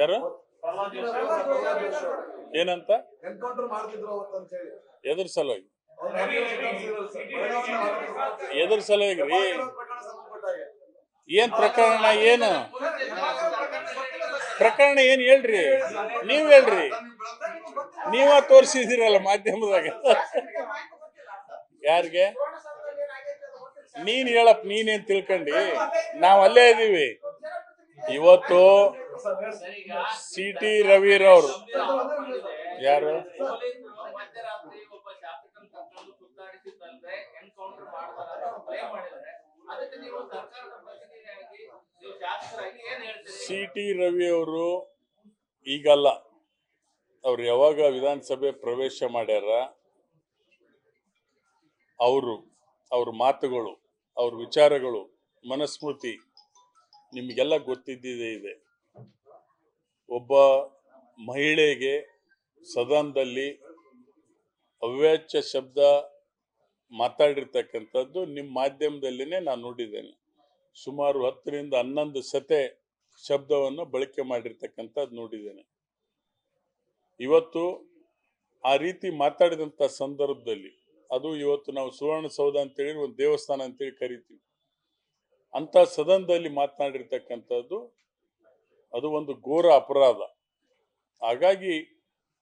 ಯಾರು? ಏನಂತ? ಎದ್ರ ಸಲುವಾಗಿ. ಎದುರ್ ಸಲುವಾಗಿ ರೀ. ಏನ್ ಪ್ರಕರಣ ಏನು? ಪ್ರಕರಣ ಏನ್ ಹೇಳ್ರಿ? ನೀವ್ ಹೇಳ್ರಿ. ನೀವ ತೋರಿಸಿದಿರಲ್ಲ ಮಾಧ್ಯಮದಾಗ. ಯಾರಿಗೆ? ನೀನ್ ಹೇಳಪ್ಪ ನೀನೇನ್ ತಿಳ್ಕೊಂಡಿ? ನಾವ್ ಅಲ್ಲೇ ಇದೀವಿ. ಇವತ್ತು ಸಿ ಟಿ ರವಿರವರು. ಯಾರು? ಸಿ ಟಿ ರವಿ ಅವರು ಈಗಲ್ಲ. ಅವ್ರು ಯಾವಾಗ ವಿಧಾನಸಭೆ ಪ್ರವೇಶ ಮಾಡ್ಯಾರ, ಅವರು, ಅವ್ರ ಮಾತುಗಳು, ಅವ್ರ ವಿಚಾರಗಳು, ಮನಸ್ಮೃತಿ ನಿಮಗೆಲ್ಲ ಗೊತ್ತಿದ್ದಿದೆ ಇದೆ. ಒಬ್ಬ ಮಹಿಳೆಗೆ ಸದನದಲ್ಲಿ ಅವ್ಯಾಚ್ಯ ಶಬ್ದ ಮಾತಾಡಿರ್ತಕ್ಕಂಥದ್ದು ನಿಮ್ಮ ಮಾಧ್ಯಮದಲ್ಲಿನೇ ನಾನು ನೋಡಿದ್ದೇನೆ. ಸುಮಾರು ಹತ್ತರಿಂದ ಹನ್ನೊಂದು ಸತೆ ಶಬ್ದವನ್ನು ಬಳಕೆ ಮಾಡಿರ್ತಕ್ಕಂಥದ್ದು ನೋಡಿದ್ದೇನೆ. ಇವತ್ತು ಆ ರೀತಿ ಮಾತಾಡಿದಂಥ ಸಂದರ್ಭದಲ್ಲಿ, ಅದು ಇವತ್ತು ನಾವು ಸುವರ್ಣಸೌಧ ಅಂತೇಳಿ ಒಂದು ದೇವಸ್ಥಾನ ಅಂತೇಳಿ ಕರಿತೀವಿ. ಅಂತ ಸದನದಲ್ಲಿ ಮಾತನಾಡಿರ್ತಕ್ಕಂಥದ್ದು ಅದು ಒಂದು ಘೋರ ಅಪರಾಧ. ಹಾಗಾಗಿ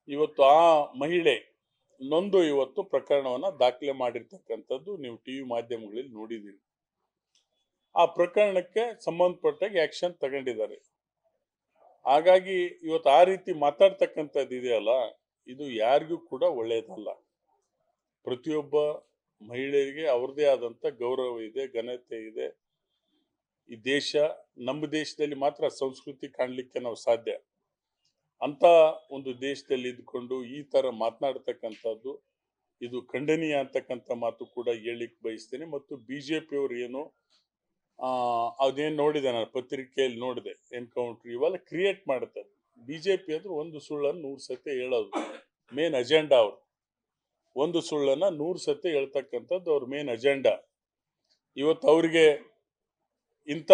ಇವತ್ತು ಆ ಮಹಿಳೆ ನೊಂದು ಇವತ್ತು ಪ್ರಕರಣವನ್ನ ದಾಖಲೆ ಮಾಡಿರ್ತಕ್ಕಂಥದ್ದು ನೀವು ಟಿ ವಿ ಮಾಧ್ಯಮಗಳಲ್ಲಿ ನೋಡಿದ್ದೀರಿ. ಆ ಪ್ರಕರಣಕ್ಕೆ ಸಂಬಂಧಪಟ್ಟಾಗ ಆಕ್ಷನ್ ತಗೊಂಡಿದ್ದಾರೆ. ಹಾಗಾಗಿ ಇವತ್ತು ಆ ರೀತಿ ಮಾತಾಡ್ತಕ್ಕಂಥದ್ದು ಇದೆಯಲ್ಲ ಇದು ಯಾರಿಗೂ ಕೂಡ ಒಳ್ಳೆಯದಲ್ಲ ಪ್ರತಿಯೊಬ್ಬ ಮಹಿಳೆಯರಿಗೆ ಅವ್ರದೇ ಆದಂಥ ಗೌರವ ಇದೆ, ಘನತೆ ಇದೆ. ಈ ದೇಶ ನಮ್ಮ ದೇಶದಲ್ಲಿ ಮಾತ್ರ ಸಂಸ್ಕೃತಿ ಕಾಣಲಿಕ್ಕೆ ನಾವು ಸಾಧ್ಯ. ಅಂತ ಒಂದು ದೇಶದಲ್ಲಿ ಇದ್ಕೊಂಡು ಈ ತರ ಮಾತನಾಡ್ತಕ್ಕಂಥದ್ದು, ಇದು ಖಂಡನೀಯ ಅಂತಕ್ಕಂಥ ಮಾತು ಕೂಡ ಹೇಳಿಕ್ ಬಯಸ್ತೇನೆ. ಮತ್ತು ಬಿ ಜೆ ಪಿಯವ್ರು ಏನು ಅದೇನು ನೋಡಿದೆ ನಾನು ಪತ್ರಿಕೆಯಲ್ಲಿ ನೋಡಿದೆ ಎನ್ಕೌಂಟ್ರ್ ಇವೆಲ್ಲ ಕ್ರಿಯೇಟ್ ಮಾಡ್ತಾರೆ. ಪಿ ಅಂದ್ರೆ ಒಂದು ಸುಳ್ಳನ್ನು ನೂರು ಸತಿ ಹೇಳೋದು ಮೇನ್ ಅಜೆಂಡಾ ಅವರು. ಒಂದು ಸುಳ್ಳನ್ನ ನೂರು ಸತಿ ಹೇಳ್ತಕ್ಕಂಥದ್ದು ಅವ್ರ ಮೇನ್ ಅಜೆಂಡಾ ಇವತ್ತು ಅವರಿಗೆ ಇಂಥ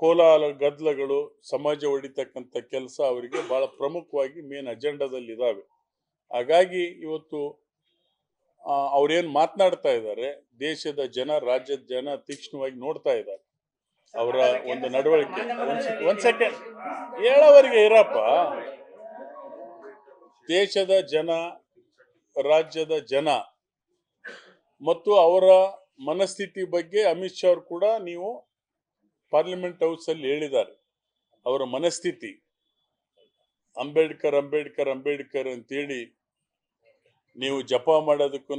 ಕೋಲಾಲ ಗದ್ದಲಗಳು ಸಮಾಜ ಒಡಿತಕ್ಕಂಥ ಕೆಲಸ ಅವರಿಗೆ ಬಹಳ ಪ್ರಮುಖವಾಗಿ ಮೇನ್ ಅಜೆಂಡಾದಲ್ಲಿ ಇದಾವೆ. ಹಾಗಾಗಿ ಇವತ್ತು ಅವ್ರೇನು ಮಾತನಾಡ್ತಾ ಇದ್ದಾರೆ, ದೇಶದ ಜನ, ರಾಜ್ಯದ ಜನ ತೀಕ್ಷ್ಣವಾಗಿ ನೋಡ್ತಾ ಇದ್ದಾರೆ. ಅವರ ಒಂದು ನಡವಳಿಕೆ. ಒಂದ್ ಸೆಕೆಂಡ್. ಹೇಳೋವರಿಗೆ ಇರಪ್ಪ. ದೇಶದ ಜನ, ರಾಜ್ಯದ ಜನ ಮತ್ತು ಅವರ ಮನಸ್ಥಿತಿ ಬಗ್ಗೆ ಅಮಿತ್ ಶಾ ಅವರು ಕೂಡ ನೀವು ಪಾರ್ಲಿಮೆಂಟ್ ಹೌಸಲ್ಲಿ ಹೇಳಿದ್ದಾರೆ. ಅವರ ಮನಸ್ಥಿತಿ. ಅಂಬೇಡ್ಕರ್ ಅಂಬೇಡ್ಕರ್ ಅಂಬೇಡ್ಕರ್ ಅಂತೇಳಿ ನೀವು ಜಪ ಮಾಡೋದಕ್ಕೂ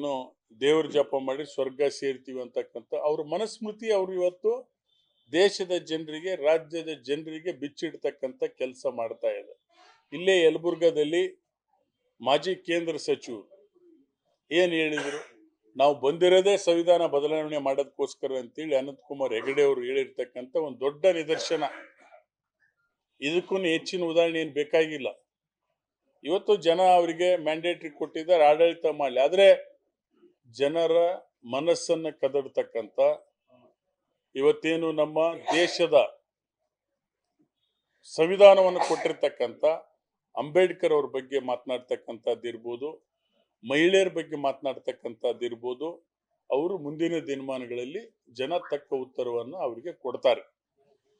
ದೇವ್ರ ಜಪ ಮಾಡಿ ಸ್ವರ್ಗ ಸೇರ್ತೀವಿ ಅಂತಕ್ಕಂಥ ಅವ್ರ ಮನಸ್ಮೃತಿ ಅವ್ರು ಇವತ್ತು ದೇಶದ ಜನರಿಗೆ, ರಾಜ್ಯದ ಜನರಿಗೆ ಬಿಚ್ಚಿಡ್ತಕ್ಕಂಥ ಕೆಲಸ ಮಾಡ್ತಾ ಇದೆ. ಇಲ್ಲೇ ಯಲಬುರ್ಗದಲ್ಲಿ ಮಾಜಿ ಕೇಂದ್ರ ಸಚಿವರು ಏನು ಹೇಳಿದ್ರು? ನಾವು ಬಂದಿರೋದೇ ಸಂವಿಧಾನ ಬದಲಾವಣೆ ಮಾಡೋದಕ್ಕೋಸ್ಕರ ಅಂತೇಳಿ ಅನಂತ್ ಕುಮಾರ್ ಹೆಗಡೆ ಅವರು ಹೇಳಿರ್ತಕ್ಕಂಥ ಒಂದು ದೊಡ್ಡ ನಿದರ್ಶನ. ಇದಕ್ಕೂ ಹೆಚ್ಚಿನ ಉದಾಹರಣೆ ಏನು ಬೇಕಾಗಿಲ್ಲ. ಇವತ್ತು ಜನ ಅವರಿಗೆ ಮ್ಯಾಂಡೇಟ್ರಿ ಕೊಟ್ಟಿದ್ದಾರೆ, ಆಡಳಿತ ಮಾಡಲಿ. ಆದರೆ ಜನರ ಮನಸ್ಸನ್ನು ಕದಡ್ತಕ್ಕಂಥ ಇವತ್ತೇನು ನಮ್ಮ ದೇಶದ ಸಂವಿಧಾನವನ್ನು ಕೊಟ್ಟಿರ್ತಕ್ಕಂಥ ಅಂಬೇಡ್ಕರ್ ಅವ್ರ ಬಗ್ಗೆ ಮಾತನಾಡ್ತಕ್ಕಂಥದ್ದು ಇರ್ಬೋದು ಮಹಿಳೆಯರ ಬಗ್ಗೆ ಮಾತನಾಡ್ತಕ್ಕಂಥದ್ದು ಇರ್ಬೋದು ಅವರು ಮುಂದಿನ ದಿನಮಾನಗಳಲ್ಲಿ ಜನ ತಕ್ಕ ಉತ್ತರವನ್ನು ಅವರಿಗೆ ಕೊಡ್ತಾರೆ.